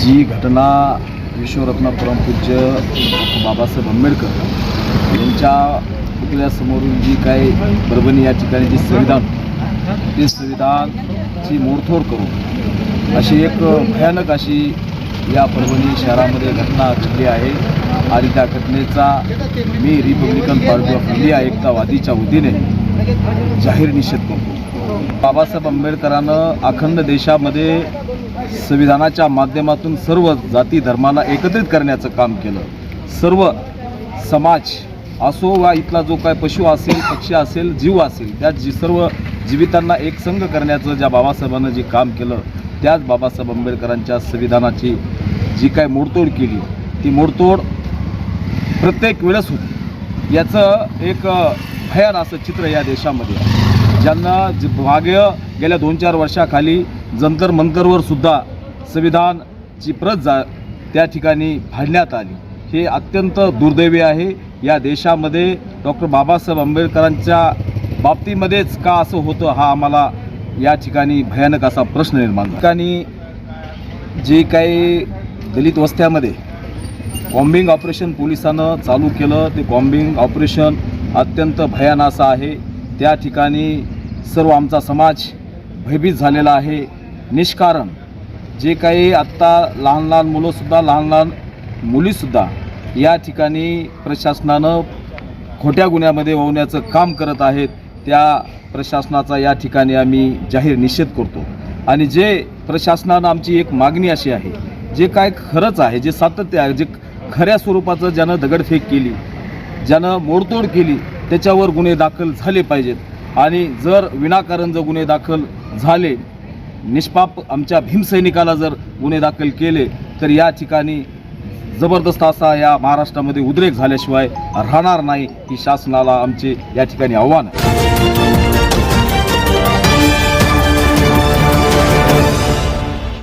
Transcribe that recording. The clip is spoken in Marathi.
जी घटना विश्वरत्न परमपूज्य बाबासाहेब आंबेडकर यांच्या पुतळ्यासमोरून जी काही परभणी या ठिकाणी जी संविधान ते संविधानची मोडतोड करून अशी एक भयानक अशी या परभणी शहरामध्ये घटना घडली आहे. आणि त्या घटनेचा मी रिपब्लिकन पार्टी ऑफ इंडिया एकतावादीच्या वतीने जाहीर निषेध करतो. बाबासाहेब आंबेडकरानं अखंड देशामध्ये संविधानाच्या माध्यमातून सर्व जाती धर्माला एकत्रित करण्याचं काम केलं. सर्व समाज असो वा इथला जो काय पशु असेल पक्षी असेल जीव असेल त्या जी सर्व जीवितांना एकसंग करण्याचं ज्या बाबासाहेबांनं जे काम केलं त्याच बाबासाहेब आंबेडकरांच्या संविधानाची जी काय मोडतोड केली ती मोडतोड प्रत्येक वेळेस होती. याचं एक भयान असं चित्र या देशामध्ये ज्यांना ज- मागे गेल्या दोन चार वर्षाखाली जंतर मंतरवर सुद्धा संविधानची प्रत जा त्या ठिकाणी फाडण्यात आली. हे अत्यंत दुर्दैवी आहे. या देशामध्ये डॉक्टर बाबासाहेब आंबेडकरांच्या बाबतीमध्येच का असं होतं हा आम्हाला या ठिकाणी भयानक असा प्रश्न निर्माण ठिकाणी जे काही दलित वस्त्यामध्ये बॉम्बिंग ऑपरेशन पोलिसानं चालू केलं ते बॉम्बिंग ऑपरेशन अत्यंत भयान असं आहे. त्या ठिकाणी सर्व आमचा समाज भयभीत झालेला आहे. निष्कारण जे काही आत्ता लहान लहान मुलंसुद्धा लहान लहान मुलीसुद्धा या ठिकाणी प्रशासनानं खोट्या गुन्ह्यामध्ये वाहण्याचं काम करत आहेत त्या प्रशासनाचा या ठिकाणी आम्ही जाहीर निषेध करतो. आणि जे प्रशासनानं आमची एक मागणी अशी आहे जे काय खरंच आहे जे सातत्य आहे जे खऱ्या स्वरूपाचं ज्यानं दगडफेक केली ज्यानं मोडतोड केली त्याच्यावर गुन्हे दाखल झाले पाहिजेत. आणि जर विनाकारण जर गुन्हे दाखल झाले निष्पाप आमच्या भीमसैनिकाला जर गुन्हे दाखल केले तर या ठिकाणी जबरदस्त असा या महाराष्ट्रामध्ये उद्रेक झाल्याशिवाय राहणार नाही ही शासनाला आमचे या ठिकाणी आव्हान आहे.